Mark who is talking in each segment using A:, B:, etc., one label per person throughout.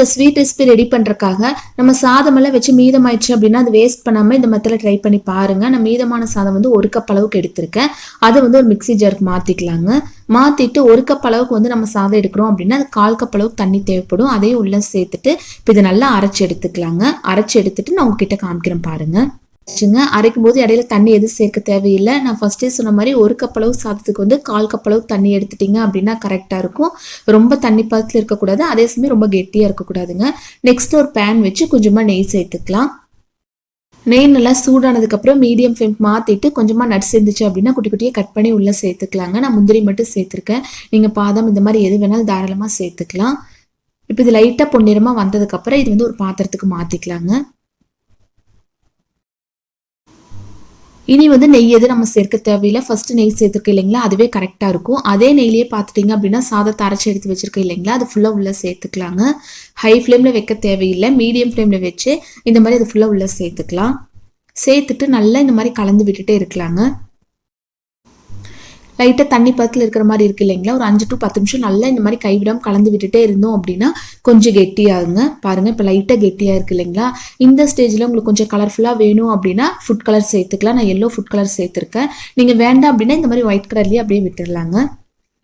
A: இந்த sweet recipe ready பண்ணுறக்காக நம்ம சாதமெல்லாம் வச்சு மீதமாயிடுச்சு அப்படின்னா அது வேஸ்ட் பண்ணாமல் இந்த மெத்தடில் ட்ரை பண்ணி பாருங்கள் நான் மீதமான சாதம் வந்து ஒரு கப் அளவுக்கு எடுத்திருக்கேன். அதை வந்து ஒரு மிக்ஸி ஜாருக்கு மாற்றிக்கலாங்க மாற்றிட்டு ஒரு கப் அளவுக்கு வந்து நம்ம சாதம் எடுக்கிறோம் அப்படின்னா அது கால் கப் அளவுக்கு தண்ணி தேவைப்படும். அதையும் உள்ளே சேர்த்துட்டு இப்போ இதை நல்லா அரைச்சி எடுத்துக்கலாங்க. அரைச்சி எடுத்துட்டு நான் உங்ககிட்ட காமிக்கிறேன் பாருங்கள் வச்சுங்க. அரைக்கும் போது இடையில தண்ணி எதுவும் சேர்க்க தேவையில்லை. நான் ஃபர்ஸ்டே சொன்ன மாதிரி ஒரு கப்பளவு சாதத்துக்கு வந்து கால் கப்பளவு தண்ணி எடுத்துட்டீங்க அப்படின்னா கரெக்டாக இருக்கும். ரொம்ப தண்ணி பதத்தில் இருக்கக்கூடாது. அதே சமயம் ரொம்ப கெட்டியாக இருக்கக்கூடாதுங்க. நெக்ஸ்ட் ஒரு பேன் வச்சு கொஞ்சமாக நெய் சேர்த்துக்கலாம். நெய் நல்லா சூடானதுக்கப்புறம் மீடியம் ஃப்ளேம் மாற்றிட்டு கொஞ்சமாக நட்ஸ் இருந்துச்சு அப்படின்னா குட்டி குட்டியாக கட் பண்ணி உள்ளே சேர்த்துக்கலாங்க. நான் முந்திரி மட்டும் சேர்த்துருக்கேன். நீங்கள் பாதாம் இந்த மாதிரி எது வேணாலும் தாராளமாக சேர்த்துக்கலாம். இப்போ இது லைட்டாக பொன்னிறமாக வந்ததுக்கப்புறம் இது வந்து ஒரு பாத்திரத்துக்கு மாற்றிக்கலாங்க இனி வந்து நெய் எது நம்ம சேர்க்க தேவையில்லை. ஃபர்ஸ்ட் நெய் சேர்த்துருக்க இல்லைங்களா? அதுவே கரெக்டாக இருக்கும். அதே நெய்லேயே பார்த்துட்டிங்க அப்படின்னா சாதத்தை அரைச்சி எடுத்து வச்சிருக்க இல்லைங்களா? அது ஃபுல்லாக உள்ளே சேர்த்துக்கலாங்க. ஹை ஃப்ளேமில் வைக்க தேவையில்லை. மீடியம் ஃப்ளேமில் வச்சு இந்த மாதிரி அது ஃபுல்லாக உள்ளே சேர்த்துக்கலாம். சேர்த்துட்டு நல்லா இந்த மாதிரி கலந்து விட்டுட்டே இருக்கலாங்க. லைட்டாக தண்ணி பக்கத்தில் இருக்கிற மாதிரி இருக்கு இல்லைங்களா? ஒரு அஞ்சு டு பத்து நிமிஷம் நல்லா இந்த மாதிரி கைவிடாமல் கலந்து விட்டுட்டே இருந்தோம் அப்படின்னா கொஞ்சம் கெட்டியாகுங்க. பாருங்கள் இப்போ லைட்டாக கெட்டியாக இருக்கு இல்லைங்களா? இந்த ஸ்டேஜில் உங்களுக்கு கொஞ்சம் கலர்ஃபுல்லாக வேணும் அப்படின்னா ஃபுட் கலர் சேர்த்துக்கலாம். நான் எல்லோ ஃபுட் கலர் சேர்த்துருக்கேன். நீங்கள் வேண்டாம் அப்படின்னா இந்த மாதிரி ஒயிட் கலர்லேயே அப்படியே விட்டுடலாங்க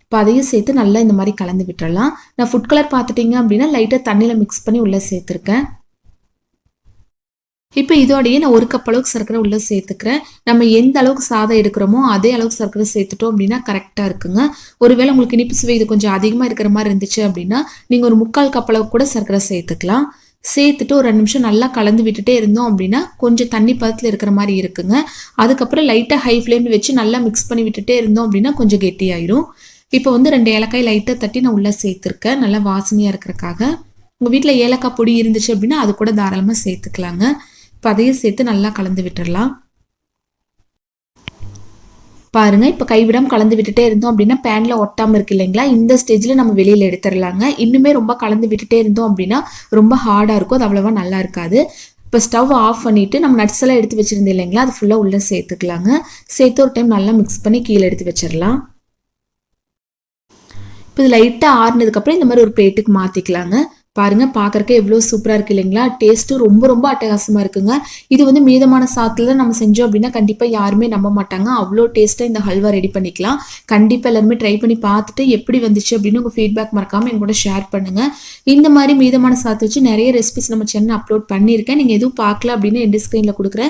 A: இப்போ அதையும் சேர்த்து நல்லா இந்த மாதிரி கலந்து விட்டுறலாம். நான் ஃபுட் கலர் பார்த்துட்டிங்க அப்படின்னா லைட்டாக தண்ணியில் மிக்ஸ் பண்ணி உள்ளே சேர்த்துருக்கேன். இப்போ இதோடையே நான் ஒரு கப் அளவுக்கு சர்க்கரை உள்ளே சேர்த்துக்கிறேன். நம்ம எந்த அளவுக்கு சாதம் எடுக்கிறோமோ அதே அளவுக்கு சர்க்கரை சேர்த்துட்டோம் அப்படின்னா கரெக்டாக இருக்குங்க. ஒருவேளை உங்களுக்கு இனிப்பு சுவை இது கொஞ்சம் அதிகமாக இருக்கிற மாதிரி இருந்துச்சு அப்படின்னா நீங்கள் ஒரு முக்கால் கப் அளவுக்கு கூட சர்க்கரை சேர்த்துக்கலாம். சேர்த்துட்டு ஒரு ரெண்டு நிமிஷம் நல்லா கலந்து விட்டுட்டே இருந்தோம் அப்படின்னா கொஞ்சம் தண்ணி பதத்தில் இருக்கிற மாதிரி இருக்குங்க. அதுக்கப்புறம் லைட்டாக ஹை ஃப்ளேமில் வச்சு நல்லா மிக்ஸ் பண்ணி விட்டுட்டே இருந்தோம் அப்படின்னா கொஞ்சம் கெட்டியாயிரும். இப்போ வந்து ரெண்டு ஏலக்காய் லைட்டாக தட்டி நான் உள்ளே சேர்த்துருக்கேன். நல்லா வாசனையாக இருக்கிறக்காக உங்கள் வீட்டில் ஏலக்காய் பொடி இருந்துச்சு அப்படின்னா அது கூட தாராளமாக சேர்த்துக்கலாங்க. இப்போ அதையும் சேர்த்து நல்லா கலந்து விட்டுடலாம் பாருங்க இப்போ கைவிடாம கலந்து விட்டுட்டே இருந்தோம் அப்படின்னா பேனில் ஒட்டாமல் இருக்கு இல்லைங்களா? இந்த ஸ்டேஜில் நம்ம வெளியில் எடுத்துடலாங்க. இன்னுமே ரொம்ப கலந்து விட்டுட்டே இருந்தோம் அப்படின்னா ரொம்ப ஹார்டாக இருக்கும். அது அவ்வளோவா நல்லா இருக்காது. இப்போ ஸ்டவ் ஆஃப் பண்ணிவிட்டு நம்ம நட்ஸ் எல்லாம் எடுத்து வச்சுருந்தேன் இல்லைங்களா? அது ஃபுல்லாக உள்ளே சேர்த்துக்கலாங்க. சேர்த்து ஒரு டைம் நல்லா மிக்ஸ் பண்ணி கீழே எடுத்து வச்சிடலாம். இப்போ இது லைட்டாக ஆறுனதுக்கப்புறம் இந்த மாதிரி ஒரு பிளேட்டுக்கு மாற்றிக்கலாங்க பாருங்க பார்க்கறக்கு எவ்வளோ சூப்பராக இருக்கு இல்லைங்களா? டேஸ்ட்டும் ரொம்ப ரொம்ப அட்டகாசமாக இருக்குங்க. இது வந்து மீதமான சாத்தில் தான் நம்ம செஞ்சோம் அப்படின்னா கண்டிப்பாக யாருமே நம்ப மாட்டாங்க. அவ்வளோ டேஸ்ட்டாக இந்த ஹல்வா ரெடி பண்ணிக்கலாம். கண்டிப்பாக எல்லாருமே ட்ரை பண்ணி பார்த்துட்டு எப்படி வந்துச்சு அப்படின்னு உங்கள் ஃபீட்பேக் மறக்காமல் எங்க கூட ஷேர் பண்ணுங்க. இந்த மாதிரி மீதமான சாத்து வச்சு நிறைய ரெசிபிஸ் நம்ம சேனல் அப்லோட் பண்ணியிருக்கேன். நீங்கள் எதுவும் பார்க்கல அப்படின்னு என் ஸ்க்ரீனில் கொடுக்குறேன்.